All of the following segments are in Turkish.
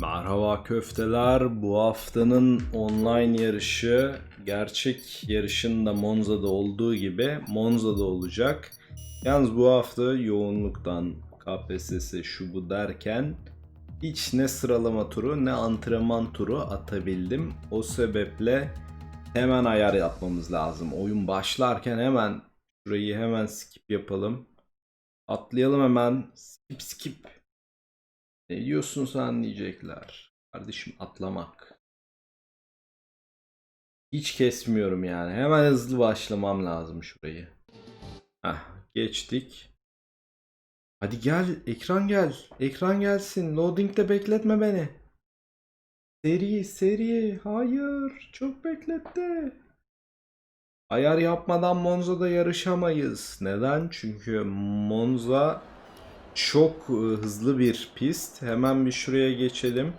Merhaba köfteler. Bu haftanın online yarışı gerçek yarışın da Monza'da olduğu gibi Monza'da olacak. Yalnız bu hafta yoğunluktan KPSS şu bu derken hiç ne sıralama turu ne antrenman turu atabildim. O sebeple hemen ayar yapmamız lazım. Oyun başlarken hemen şurayı hemen skip yapalım. Atlayalım hemen. Skip skip. Ne diyorsun sen diyecekler. Kardeşim atlamak. Hiç kesmiyorum yani. Hemen hızlı başlamam lazım şurayı. Heh, geçtik. Hadi gel, ekran gel. Ekran gelsin. Loading'de bekletme beni. Seri, seri. Hayır, çok bekletti. Ayar yapmadan Monza'da yarışamayız. Neden? Çünkü Monza çok e, hızlı bir pist. Hemen bir şuraya geçelim.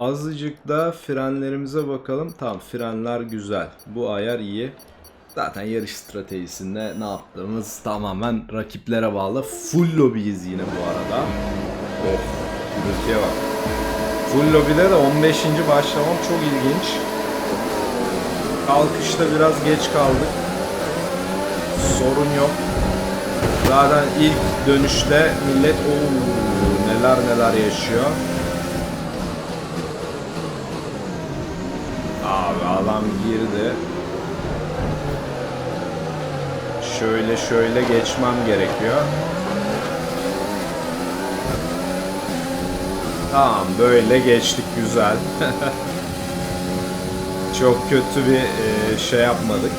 Azıcık da frenlerimize bakalım. Tamam frenler güzel. Bu ayar iyi. Zaten yarış stratejisinde ne yaptığımız tamamen rakiplere bağlı. Full lobiyiz yine bu arada. Of. Gürültüye bak. Full lobide de 15. başlamam çok ilginç. Kalkışta biraz geç kaldık. Sorun yok. Zaten ilk dönüşte millet o neler neler yaşıyor. Abi adam girdi. Şöyle şöyle geçmem gerekiyor. Tamam böyle geçtik güzel. Çok kötü bir e, şey yapmadık.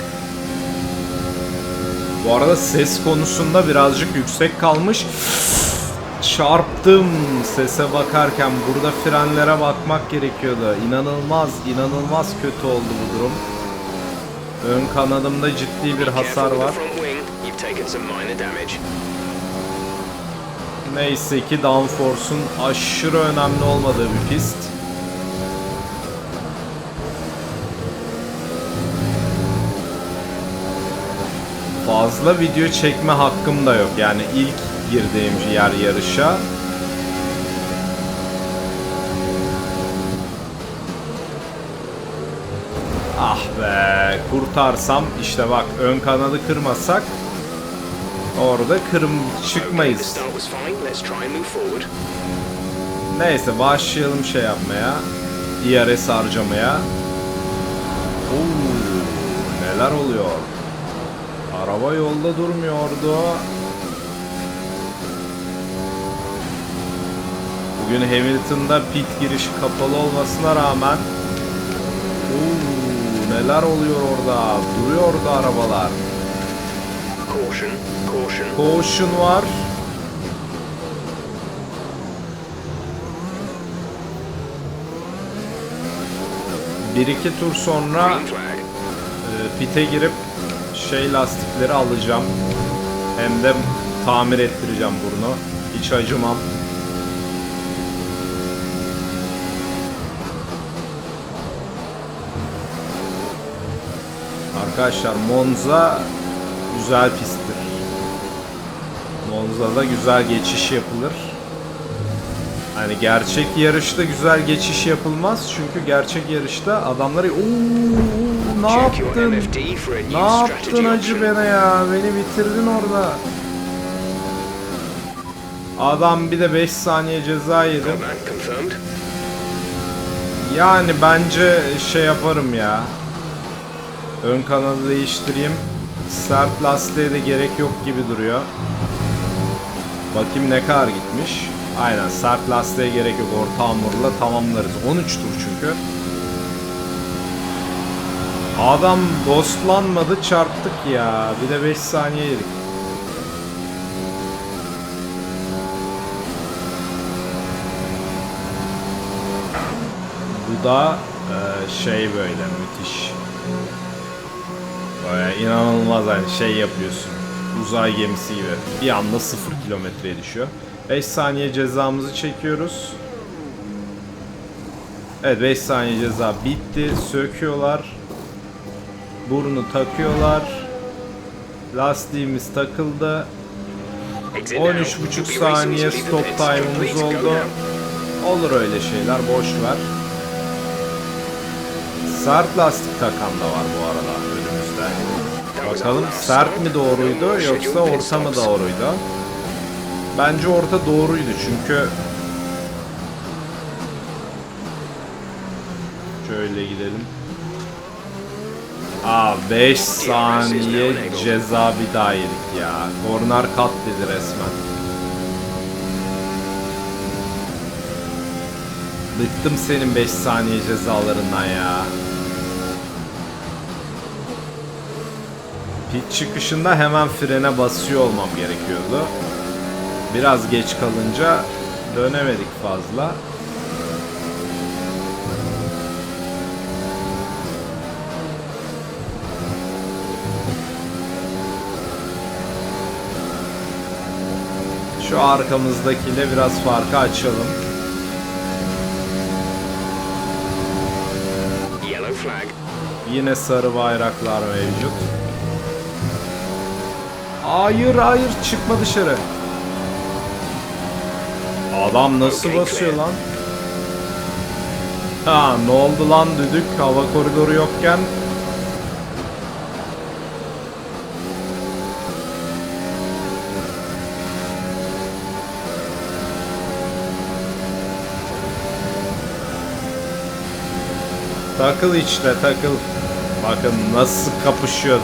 Bu arada ses konusunda birazcık yüksek kalmış. Çarptım sese bakarken. Burada frenlere bakmak gerekiyordu. İnanılmaz, inanılmaz kötü oldu bu durum. Ön kanadımda ciddi bir hasar var. Neyse ki downforce'un aşırı önemli olmadığı bir pist. Fazla video çekme hakkım da yok. Yani ilk girdiğim yer yarışa. Ah be kurtarsam işte bak ön kanadı kırmasak orada kırım çıkmayız. Neyse başlayalım şey yapmaya. IRS harcamaya. Oo, neler oluyor? Araba yolda durmuyordu. Bugün Hamilton'da pit girişi kapalı olmasına rağmen Oo, neler oluyor orada? Duruyordu arabalar. Caution, caution. Caution var. Bir iki tur sonra e, pite girip şey lastikleri alacağım. Hem de tamir ettireceğim bunu. Hiç acımam. Arkadaşlar Monza güzel pisttir. Monza'da güzel geçiş yapılır. Hani gerçek yarışta güzel geçiş yapılmaz çünkü gerçek yarışta adamları ooo ne yaptın? Ne yaptın acı bana ya? Beni bitirdin orada. Adam bir de 5 saniye ceza yedi. Command confirmed. Yani bence şey yaparım ya. Ön kanadı değiştireyim. Sert lastiğe de gerek yok gibi duruyor. Bakayım ne kadar gitmiş. Aynen sert lastiğe gerek yok. Orta hamurla tamamlarız. 13 tur çünkü. Adam ghostlanmadı çarptık ya. Bir de 5 saniye yedik. Bu da e, şey böyle müthiş. Baya inanılmaz hani şey yapıyorsun. Uzay gemisi gibi. Bir anda 0 kilometreye düşüyor. 5 saniye cezamızı çekiyoruz. Evet 5 saniye ceza bitti. Söküyorlar. Burnu takıyorlar. Lastiğimiz takıldı. Exit now. 13,5 You'll be racing saniye stop time'ımız oldu. Olur öyle şeyler boş ver. Sert lastik takan da var bu arada önümüzde. Bakalım sert mi doğruydu yoksa orta mı doğruydu? Bence orta doğruydu çünkü Şöyle gidelim. Aa 5 saniye ceza bir daha yedik ya. Corner kat dedi resmen. Bıktım senin 5 saniye cezalarından ya. Pit çıkışında hemen frene basıyor olmam gerekiyordu. Biraz geç kalınca dönemedik fazla. Şu arkamızdakiyle biraz farkı açalım. Yellow flag. Yine sarı bayraklar mevcut. Hayır hayır çıkma dışarı. Adam nasıl basıyor lan? Ha ne oldu lan düdük hava koridoru yokken Takıl içte takıl. Bakın nasıl kapışıyoruz.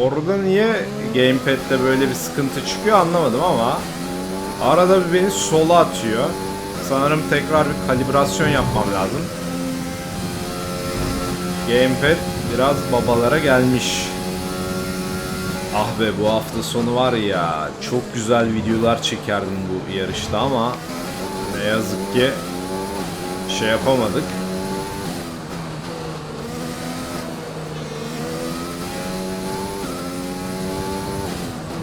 Orada niye gamepad'de böyle bir sıkıntı çıkıyor anlamadım ama arada bir beni sola atıyor. Sanırım tekrar bir kalibrasyon yapmam lazım. Gamepad biraz babalara gelmiş. Ah be bu hafta sonu var ya çok güzel videolar çekerdim bu yarışta ama ne yazık ki şey yapamadık.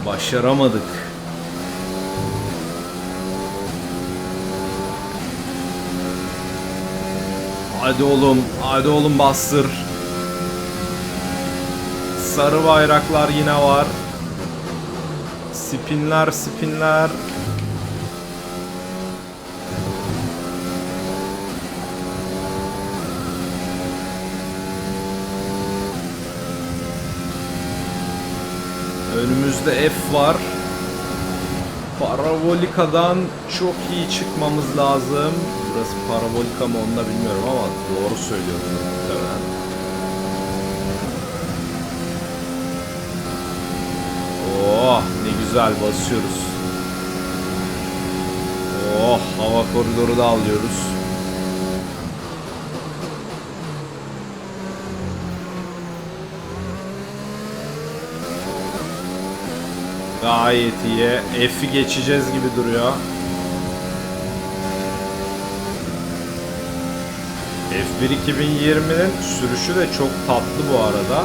Başaramadık. Hadi oğlum, hadi oğlum bastır. Sarı bayraklar yine var. Spinler, spinler. Önümüzde F var. Parabolika'dan çok iyi çıkmamız lazım. Burası parabolika mı onu da bilmiyorum ama doğru söylüyorum muhtemelen. Oh ne güzel basıyoruz. Oh hava koridoru da alıyoruz. Gayet iyi. F'i geçeceğiz gibi duruyor. F1 2020'nin sürüşü de çok tatlı bu arada.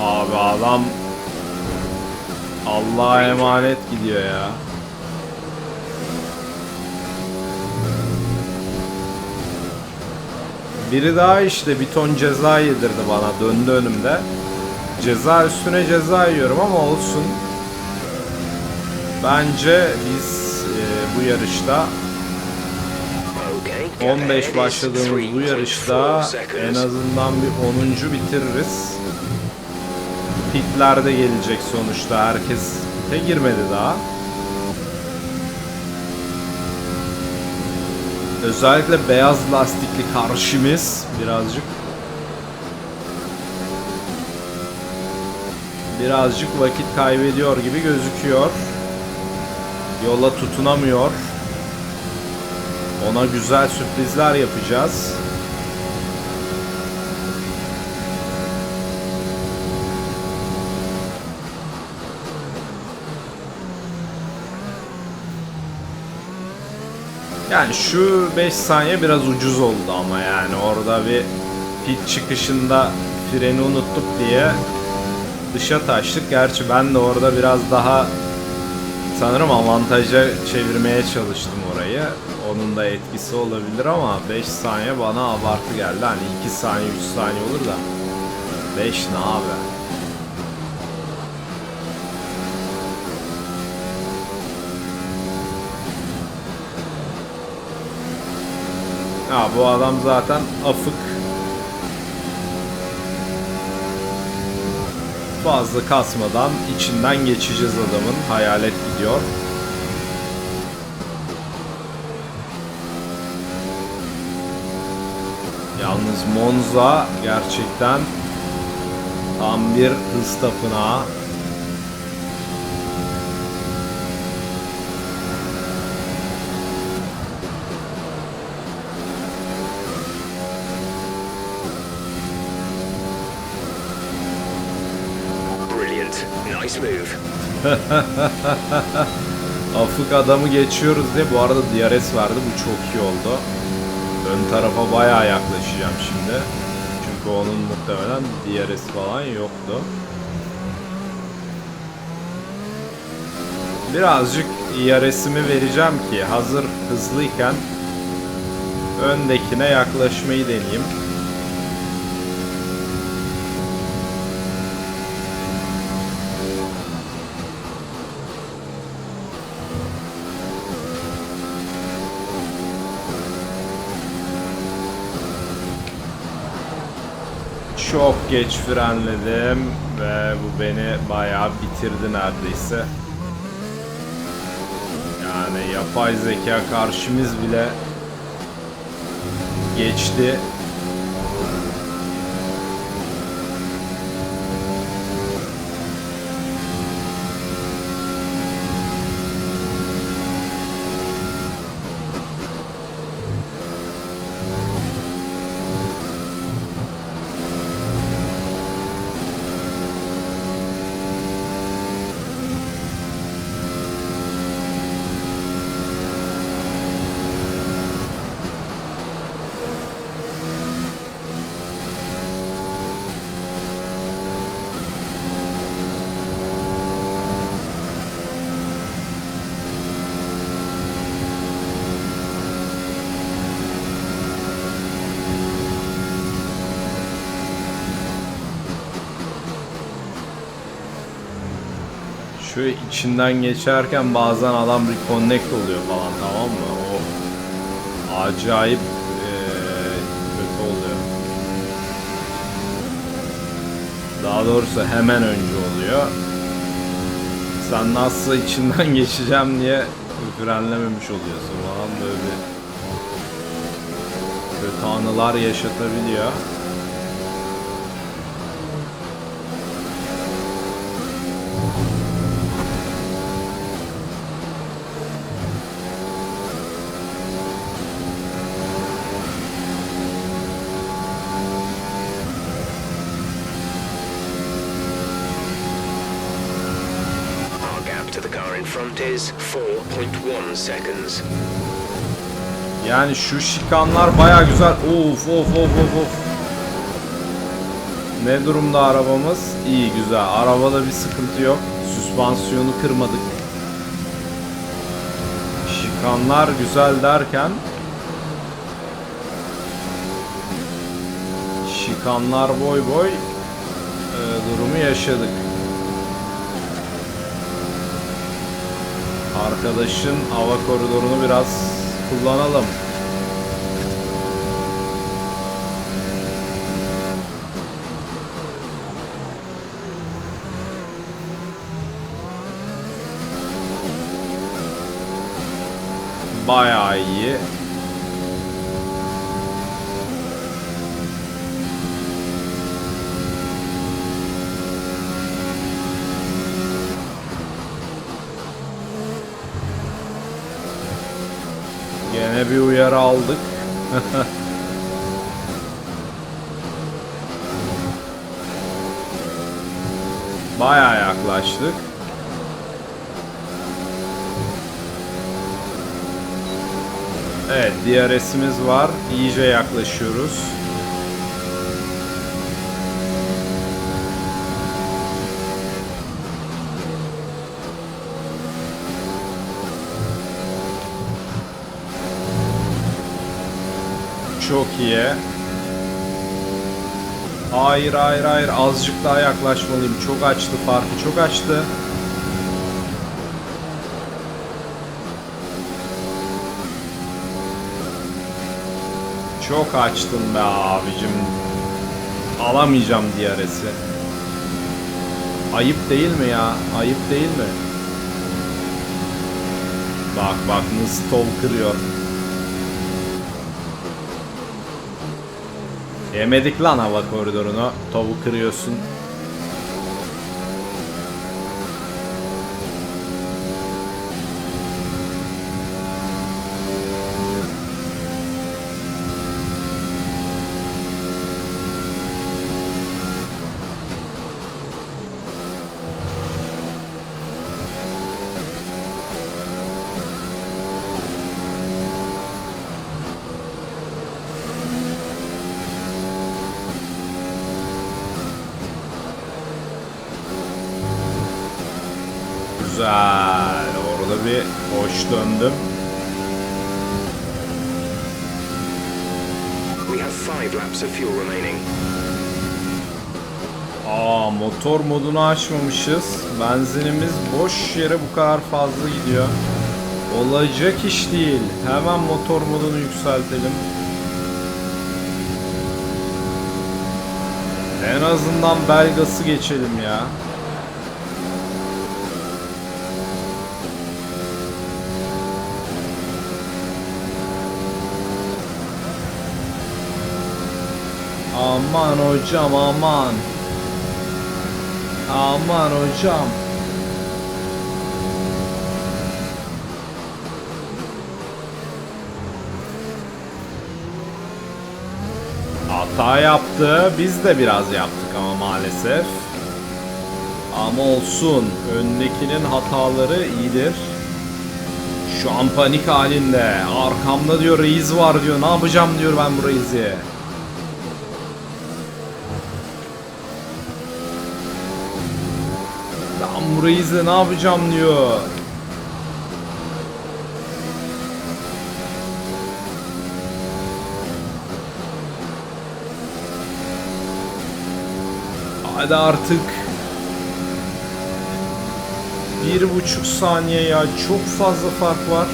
Abi adam Allah'a emanet gidiyor ya. Biri daha işte bir ton ceza yedirdi bana döndü önümde. Ceza üstüne ceza yiyorum ama olsun. Bence biz e, bu yarışta Okay. 15 başladığımız bu yarışta en azından bir 10. bitiririz. Pitlerde gelecek sonuçta. Herkes pite girmedi daha. Özellikle beyaz lastikli karşımız birazcık birazcık vakit kaybediyor gibi gözüküyor. Yola tutunamıyor. Ona güzel sürprizler yapacağız. Yani şu 5 saniye biraz ucuz oldu ama yani orada bir pit çıkışında freni unuttuk diye dışa taştık. Gerçi ben de orada biraz daha sanırım avantaja çevirmeye çalıştım orayı. Onun da etkisi olabilir ama 5 saniye bana abartı geldi. Hani 2 saniye 3 saniye olur da 5 ne abi? Ha bu adam zaten afık. Fazla kasmadan içinden geçeceğiz adamın. Hayalet gidiyor. Yalnız Monza gerçekten tam bir hız tapınağı. Brilliant. Nice move. Afık adamı geçiyoruz diye bu arada DRS verdi. Bu çok iyi oldu. Ön tarafa bayağı yaklaşacağım şimdi. Çünkü onun muhtemelen DRS falan yoktu. Birazcık IRS'imi vereceğim ki hazır hızlıyken öndekine yaklaşmayı deneyeyim. Çok geç frenledim ve bu beni bayağı bitirdi neredeyse. Yani yapay zeka karşımız bile geçti. Şu içinden geçerken bazen adam reconnect oluyor falan tamam mı? O acayip eee, kötü oluyor. Daha doğrusu hemen önce oluyor. Sen nasıl içinden geçeceğim diye frenlememiş oluyorsun falan böyle bir kötü anılar yaşatabiliyor. Our gap to the car in front is 4.1 seconds. Yani şu şikanlar baya güzel. Of of of of of. Ne durumda arabamız? İyi güzel. Arabada bir sıkıntı yok. Süspansiyonu kırmadık. Şikanlar güzel derken Şikanlar boy boy e, durumu yaşadık. Arkadaşın hava koridorunu biraz kullanalım. Bayağı iyi. Uyarı aldık. Bayağı yaklaştık. Evet, DRS'imiz var. İyice yaklaşıyoruz. Çok iyi. Hayır hayır hayır azıcık daha yaklaşmalıyım. Çok açtı farkı çok açtı. Çok açtın be abicim. Alamayacağım DRS'i. Ayıp değil mi ya? Ayıp değil mi? Bak bak nasıl tol kırıyor. Yemedik lan hava koridorunu. Tovu kırıyorsun. Güzel. Orada bir hoş döndüm. We have five laps of fuel remaining. Aa motor modunu açmamışız. Benzinimiz boş yere bu kadar fazla gidiyor. Olacak iş değil. Hemen motor modunu yükseltelim. En azından belgası geçelim ya. Aman hocam aman. Aman hocam. Hata yaptı. Biz de biraz yaptık ama maalesef. Ama olsun. Öndekinin hataları iyidir. Şu an panik halinde. Arkamda diyor reis var diyor. Ne yapacağım diyor ben bu reisi. Ben bu reisle ne yapacağım diyor. Hadi artık. Bir buçuk saniye ya çok fazla fark var.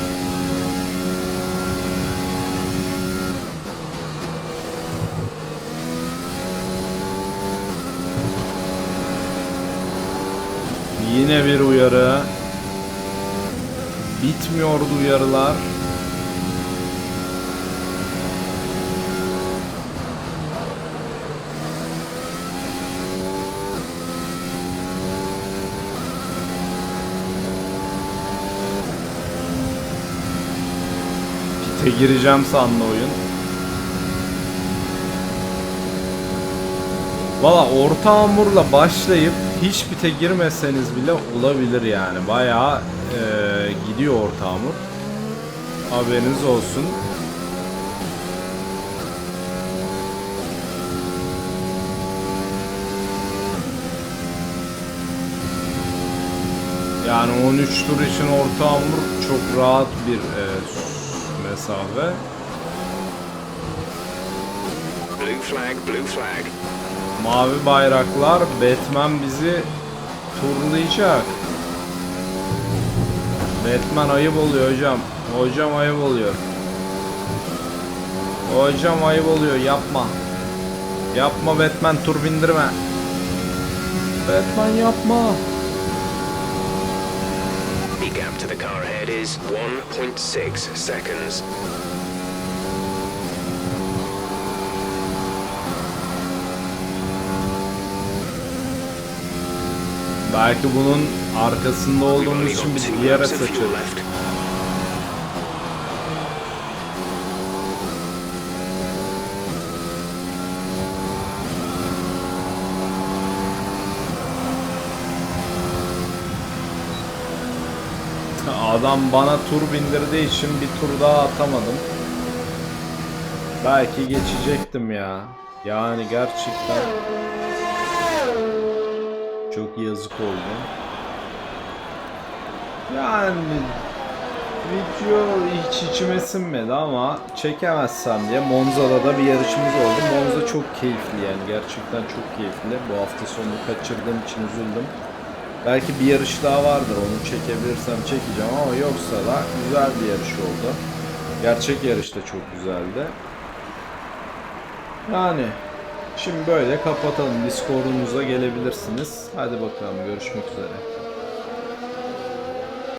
Yine bir uyarı. Bitmiyordu uyarılar. Pite gireceğim sandı oyun. Valla orta hamurla başlayıp hiç pite girmeseniz bile olabilir yani. Bayağı eee, gidiyor orta hamur. Haberiniz olsun. Yani 13 tur için orta hamur çok rahat bir eee, mesafe. Blue flag, blue flag. Mavi bayraklar Batman bizi turlayacak. Batman ayıp oluyor hocam. Hocam ayıp oluyor. Hocam ayıp oluyor yapma. Yapma Batman tur bindirme. Batman yapma. The gap to the car ahead is 1.6 seconds. Belki bunun arkasında olduğumuz için bir açarız. left. Adam bana tur bindirdiği için bir tur daha atamadım. Belki geçecektim ya. Yani gerçekten çok yazık oldu. Yani video hiç içime sinmedi ama çekemezsem diye Monza'da da bir yarışımız oldu. Monza çok keyifli yani gerçekten çok keyifli. Bu hafta sonunu kaçırdığım için üzüldüm. Belki bir yarış daha vardır onu çekebilirsem çekeceğim ama yoksa da güzel bir yarış oldu. Gerçek yarış da çok güzeldi. Yani şimdi böyle kapatalım. Discord'umuza gelebilirsiniz. Hadi bakalım görüşmek üzere.